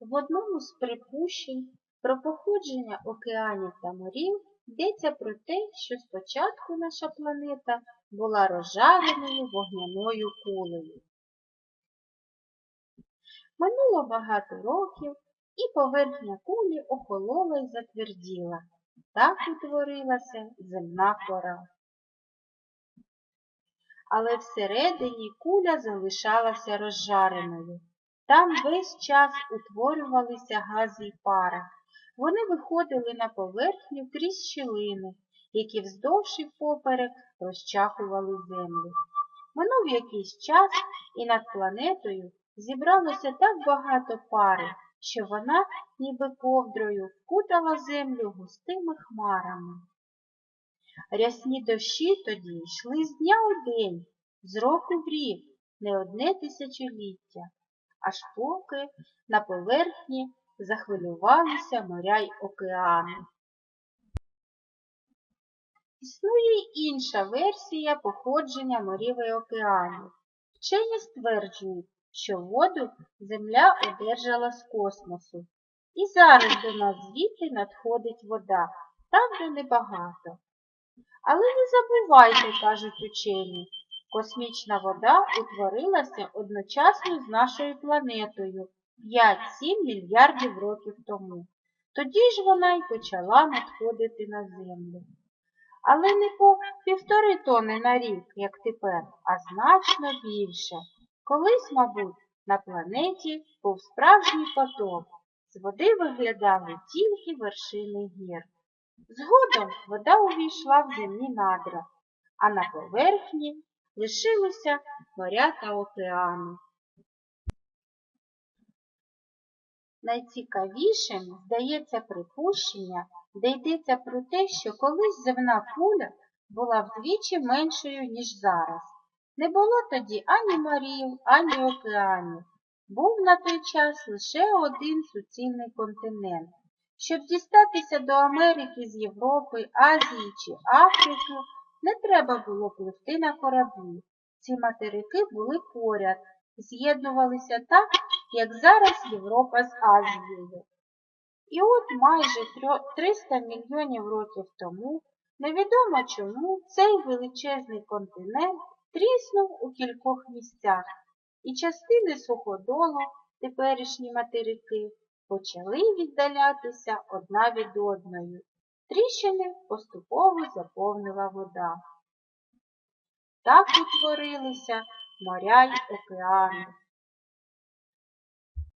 В одному з припущень про походження океанів та морів йдеться про те, що спочатку наша планета була розжареною вогняною кулею. Минуло багато років, і поверхня кулі охолола й затверділа. Так утворилася земна кора. Але всередині куля залишалася розжареною. Там весь час утворювалися гази й пара. Вони виходили на поверхню крізь щілини, які вздовж і поперек розчахували землю. Минув якийсь час, і над планетою зібралося так багато пари, що вона, ніби ковдрою, вкутала землю густими хмарами. Рясні дощі тоді йшли з дня у день, з року в рік, не одне тисячоліття, аж поки на поверхні захвилювалися моря й океани. Існує й інша версія походження морів і океанів. Вчені стверджують, що воду земля одержала з космосу. І зараз до нас звідти надходить вода, правда небагато. Але не забувайте, кажуть учені, космічна вода утворилася одночасно з нашою планетою 5-7 мільярдів років тому. Тоді ж вона й почала надходити на Землю. Але не по півтори тони на рік, як тепер, а значно більше. Колись, мабуть, на планеті був справжній потоп. З води виглядали тільки вершини гір. Згодом вода увійшла в земні надра, а на поверхні лишилися моря та океани. Найцікавішим здається припущення, де йдеться про те, що колись земна куля була вдвічі меншою, ніж зараз. Не було тоді ані морів, ані океанів. Був на той час лише один суцільний континент. Щоб дістатися до Америки з Європи, Азії чи Африки, не треба було пливти на кораблі. Ці материки були поряд, з'єднувалися так, як зараз Європа з Азією. І от майже 300 мільйонів років тому, невідомо чому, цей величезний континент тріснув у кількох місцях, і частини суходолу, теперішні материки, почали віддалятися одна від одної. Тріщини поступово заповнила вода. Так утворилися моря й океани.